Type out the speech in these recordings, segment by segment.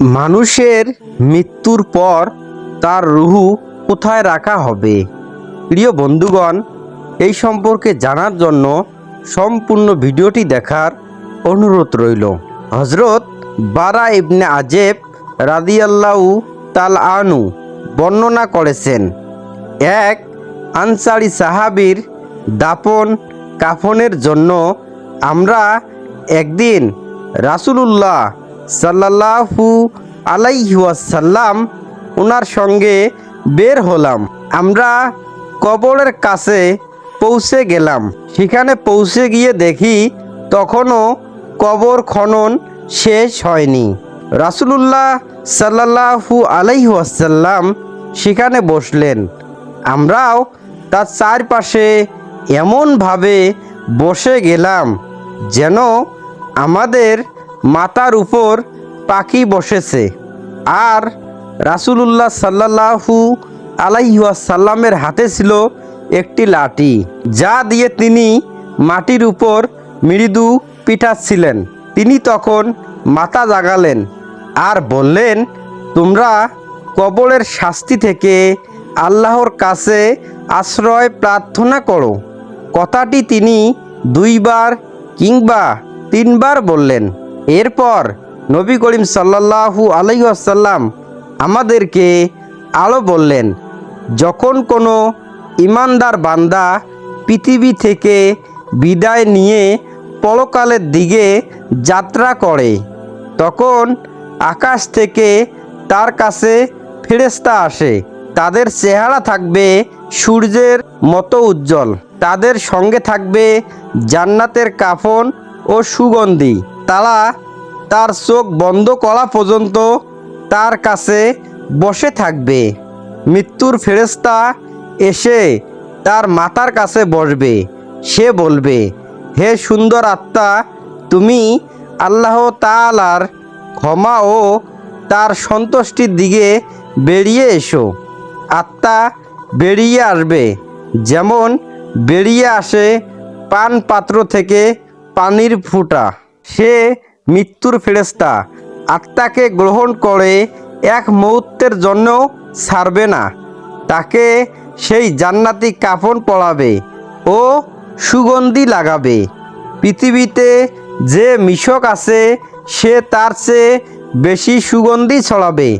মানুষের মৃত্যুর পর তার রুহু কোথায় রাখা হবে? প্রিয় বন্ধুগণ, এই সম্পর্কে জানার জন্য সম্পূর্ণ ভিডিওটি দেখার অনুরোধ রইল। হজরত বারা ইবনে আজেব রাদিয়াল্লাহু তাল আনু বর্ণনা করেছেন, এক আনসারি সাহাবীর দাপন কাফনের জন্য আমরা একদিন রাসূলুল্লাহ সাল্লাল্লাহু আলাইহি ওয়াসাল্লাম ওনার সঙ্গে বের হলাম। আমরা কবরের কাছে পৌঁছে গেলাম। সেখানে পৌঁছে গিয়ে দেখি তখনও কবর খনন শেষ হয়নি। রাসূলুল্লাহ সাল্লাল্লাহু আলাইহি ওয়াসাল্লাম সেখানে বসলেন। আমরাও তার চারপাশে এমনভাবে বসে গেলাম যেন আমাদের মাথার উপর পাখি বসেছে। আর রাসূলুল্লাহ সাল্লাল্লাহু আলাইসাল্লামের হাতে ছিল একটি লাঠি, যা দিয়ে তিনি মাটির উপর মৃদু পিঠাচ্ছিলেন তিনি তখন মাথা জাগালেন আর বললেন, তোমরা কবরের শাস্তি থেকে আল্লাহর কাছে আশ্রয় প্রার্থনা করো। কথাটি তিনি দুইবার কিংবা তিনবার বললেন। এরপর নবী করিম সাল্লাল্লাহু আলাইসাল্লাম আমাদেরকে আলো বললেন, যখন কোনো ইমানদার বান্দা পৃথিবী থেকে বিদায় নিয়ে পরকালের দিকে যাত্রা করে, তখন আকাশ থেকে তার কাছে ফেরেস্তা আসে। তাদের চেহারা থাকবে সূর্যের মতো উজ্জ্বল। তাদের সঙ্গে থাকবে জান্নাতের কাফন ও সুগন্ধি। তারা তার চোখ বন্ধ করা পর্যন্ত তার কাছে বসে থাকবে। মৃত্যুর ফেরেস্তা এসে তার মাতার কাছে বসবে। সে বলবে, হে সুন্দর আত্মা, তুমি আল্লাহ তাআলার ক্ষমা ও তার সন্তুষ্টির দিকে বেরিয়ে এসো। আত্মা বেরিয়ে আসবে, যেমন বেরিয়ে আসে পান পাত্র থেকে পানির ফুটা। সে মৃত্যুর ফেরেস্তা আত্মাকে গ্রহণ করে এক মুহূর্তের জন্য ছাড়বে না। তাকে সেই জান্নাতি কাফন পড়াবে ও সুগন্ধি লাগাবে। পৃথিবীতে যে মিশক আছে, সে তার চেয়ে বেশি সুগন্ধি ছড়াবে।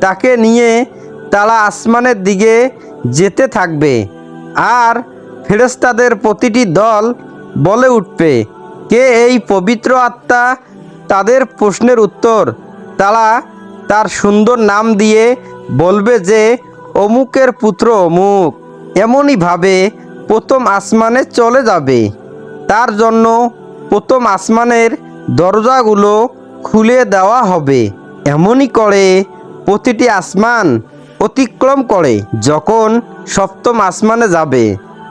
তাকে নিয়ে তারা আসমানের দিকে যেতে থাকবে। আর ফেরেস্তাদের প্রতিটি দল বলে উঠবে কে এই পবিত্র আত্মা তাদের প্রশ্নের উত্তর? তারা তার সুন্দর নাম দিয়ে বলবে যে, অমুকের পুত্র অমুক। এমনইভাবে প্রথম আসমানে চলে যাবে। তার জন্য প্রথম আসমানের দরজাগুলো খুলে দেওয়া হবে। এমনই করে প্রতিটি আসমান অতিক্রম করে। যখন সপ্তম আসমানে যাবে,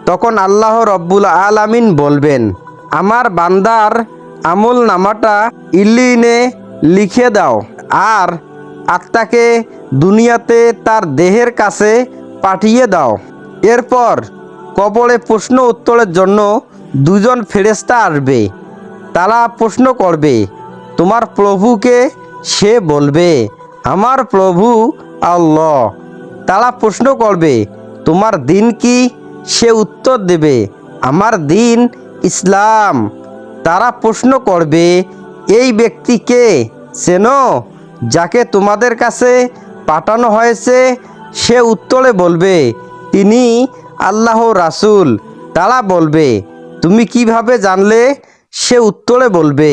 তখন আল্লাহ রব্বুল আলামিন বলবেন আমার বান্দার আমল নামাটা ইল্লিনে লিখে দাও, আর আত্মাকে দুনিয়াতে তার দেহের কাছে পাঠিয়ে দাও। এরপর কবরে প্রশ্ন উত্তরের জন্য দুজন ফেরেস্তা আসবে। তারা প্রশ্ন করবে, তোমার প্রভুকে সে বলবে, আমার প্রভু আল্লাহ। তারা প্রশ্ন করবে, তোমার দিন কি সে উত্তর দেবে? আমার দিন ইসলাম। তারা প্রশ্ন করবে, এই ব্যক্তিকে চেনো যাকে তোমাদের কাছে পাঠানো হয়েছে, সে উত্তরে বলবে, তিনি আল্লাহ রাসূল। তারা বলবে, তুমি কীভাবে জানলে? সে উত্তরে বলবে,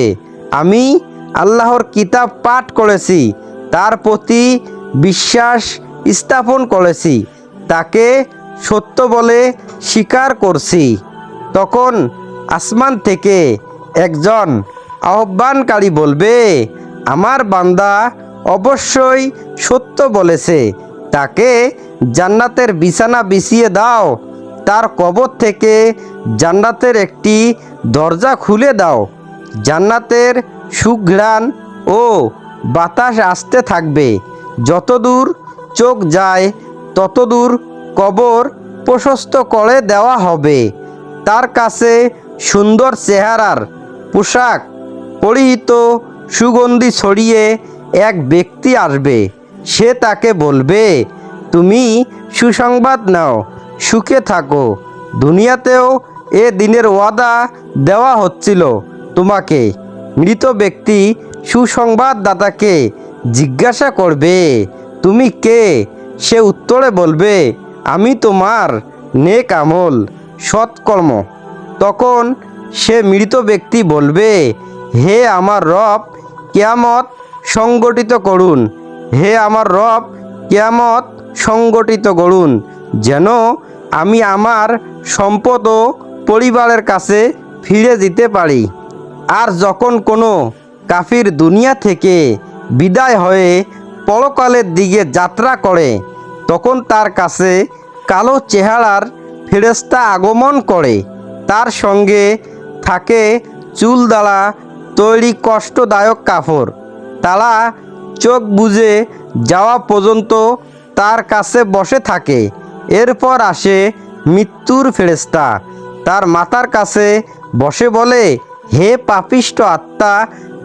আমি আল্লাহর কিতাব পাঠ করেছি, তার প্রতি বিশ্বাস স্থাপন করেছি, তাকে সত্য বলে স্বীকার করছি। তখন আসমান থেকে একজন আহ্বানকারী বলবে, আমার বান্দা অবশ্যই সত্য বলেছে। তাকে জান্নাতের বিছানা বিছিয়ে দাও। তার কবর থেকে জান্নাতের একটি দরজা খুলে দাও। জান্নাতের সুঘ্রাণ ও বাতাস আসতে থাকবে। যতদূর চোখ যায়, ততদূর কবর প্রশস্ত করে দেওয়া হবে। তার কাছে সুন্দর চেহারার পোশাক পরিহিত সুগন্ধি ছড়িয়ে এক ব্যক্তি আসবে। সে তাকে বলবে, তুমি সুসংবাদ নাও, সুখে থাকো। দুনিয়াতেও এ দিনের ওয়াদা দেওয়া হচ্ছিল তোমাকে। মৃত ব্যক্তি সুসংবাদদাতাকে জিজ্ঞাসা করবে, তুমি কে? সে উত্তরে বলবে, আমি তোমার নেক আমল, সৎকর্ম। তখন সে মৃত ব্যক্তি বলবে, হে আমার রব, কেয়ামত সংগঠিত করুন। হে আমার রব, কেয়ামত সংগঠিত করুন। যেন আমি আমার সম্পদ ও পরিবারের কাছে ফিরে যেতে পারি। আর যখন কোনো কাফির দুনিয়া থেকে বিদায় হয়ে পরকালের দিকে যাত্রা করে, তখন তার কাছে কালো চেহারার ফেরেস্তা আগমন করে। তার সঙ্গে থাকে চুল দ্বারা তৈরি কষ্টদায়ক কাপড় তারা চোখ বুজে যাওয়া পর্যন্ত তার কাছে বসে থাকে। এরপর আসে মৃত্যুর ফেরেস্তা তার মাতার কাছে বসে বলে, হে পাপিষ্ট আত্মা,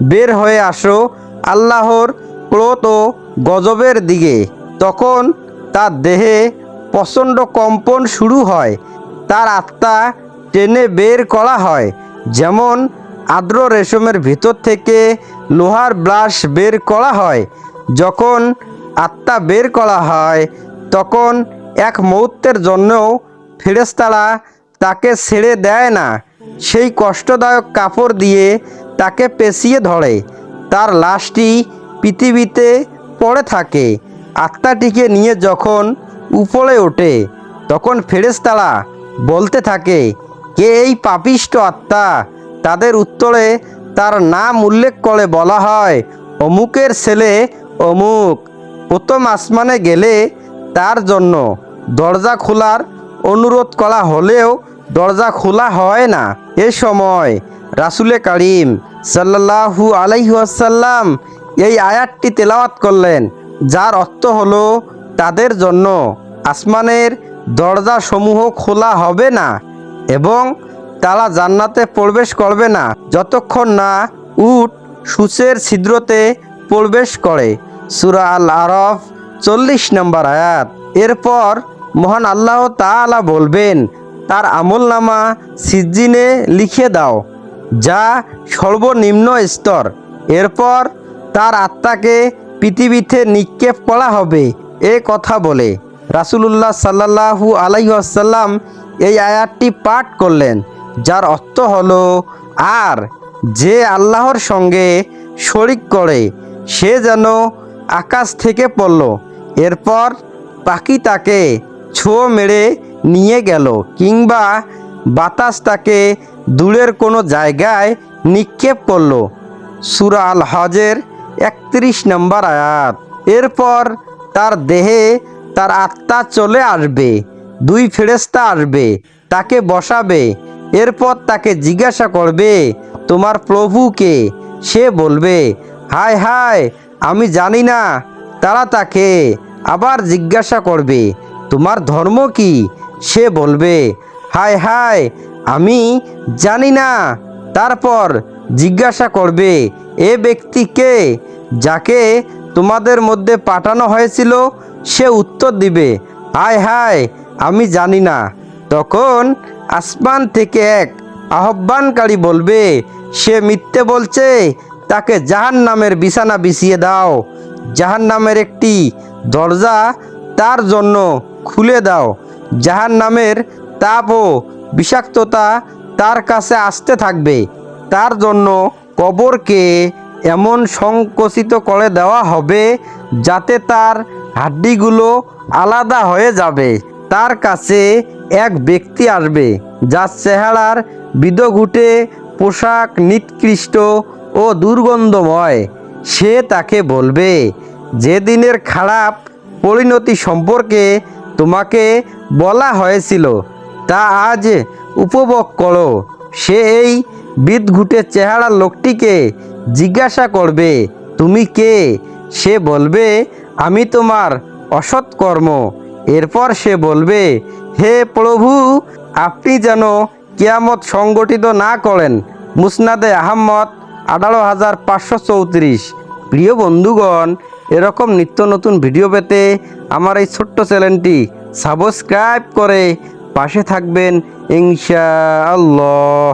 বের হয়ে আসো আল্লাহর ক্রোধ ও গজবের দিকে। তখন তার দেহে প্রচণ্ড কম্পন শুরু হয়। তার আত্মা টেনে বের করা হয়। যেমন আর্দ্র রেশমের ভিতর থেকে লোহার ব্রাশ বের করা হয়। যখন আত্মা বের করা হয়, তখন এক মুহূর্তের জন্যও ফেরেস্তারা তাকে ছেড়ে দেয় না। সেই কষ্টদায়ক কাপড় দিয়ে তাকে পেঁচিয়ে ধরে। তার লাশটি পৃথিবীতে পড়ে থাকে। আত্মাটিকে নিয়ে যখন উপরে ওঠে, তখন ফেরেশতারা বলতে থাকে এই পাপিষ্ট আত্মা তাদের উত্তরে তার নাম উল্লেখ করে বলা হয়, অমুকের ছেলে অমুক। প্রথম আসমানে গেলে তার জন্য দরজা খোলার অনুরোধ করা হলেও দরজা খোলা হয় না। এ সময় রাসুলে কারিম সাল্লাহু আলাইহাসাল্লাম এই আয়াতটি তেলাওয়াত করলেন, যার অর্থ হলো তাদের জন্য আসমানের দরজাসমূহ খোলা হবে না। এবং তারা জান্নাতে প্রবেশ করবে না। যতক্ষণ না উট সূচের ছিদ্রতে প্রবেশ করে। সুরা আল আরফ চল্লিশ নম্বর আয়াত। এরপর মহান আল্লাহ তাআলা বলবেন, তার আমল নামা সিজিনে লিখে দাও, যা সর্বনিম্ন স্তর। এরপর তার আত্মাকে পৃথিবীতে নিক্ষেপ করা হবে। এ কথা বলে রাসুলুল্লাহ সাল্লাহু আলাইসাল্লাম এই আয়াতটি পাঠ করলেন, যার অর্থ হলো, আর যে আল্লাহর সঙ্গে শরিক করে, সে যেন আকাশ থেকে পড়ল। এরপর পাখি তাকে ছো মেরে নিয়ে গেল কিংবা বাতাস তাকে দূরের কোনো জায়গায় নিক্ষেপ করল। সুরা আল হজের একত্রিশ নম্বর আয়াত। এরপর তার দেহে তার আত্মা চলে আসবে। দুই ফেরেস্তা আসবে, তাকে বসাবে, এরপর তাকে জিজ্ঞাসা করবে, তোমার প্রভুকে সে বলবে, হায় হায়, আমি জানি না। তারা তাকে আবার জিজ্ঞাসা করবে, তোমার ধর্ম কি? সে বলবে, হায় হায়, আমি জানি না। তারপর জিজ্ঞাসা করবে, এ ব্যক্তিকে যাকে তোমাদের মধ্যে পাঠানো হয়েছিল? সে উত্তর দিবে হায় হায় আমি জানি না। তখন আসমান থেকে এক আহ্বানকারী বলবে, সে মিথ্যে বলছে, তাকে জাহান নামের বিছানা বিছিয়ে দাও। জাহান নামের একটি দরজা তার জন্য খুলে দাও। জাহান নামের তাপ ও বিষাক্ততা তার কাছে আসতে থাকবে। তার জন্য কবরকে এমন সংকুচিত করে দেওয়া হবে, যাতে তার হাড্ডিগুলো আলাদা হয়ে যাবে। তার কাছে এক ব্যক্তি আসবে, যার চেহারার বিদঘুটে পোশাক নিকৃষ্ট ও দুর্গন্ধময়। সে তাকে বলবে, যে দিনের খারাপ পরিণতি সম্পর্কে তোমাকে বলা হয়েছিল, তা আজ উপভোগ করো। সে এই বিদঘুটে চেহারা লোকটিকে জিজ্ঞাসা করবে, তুমি কে? সে বলবে, আমি তোমার অসৎ কর্ম। এরপর সে বলবে, হে প্রভু, আপনি যেন কিয়ামত সংগঠিত না করেন। মুসনাদে আহম্মদ আঠারো হাজার পাঁচশো চৌত্রিশ। প্রিয় বন্ধুগণ, এরকম নিত্য নতুন ভিডিও পেতে আমার এই ছোট্ট চ্যানেলটি সাবস্ক্রাইব করে পাশে থাকবেন ইনশাআল্লাহ।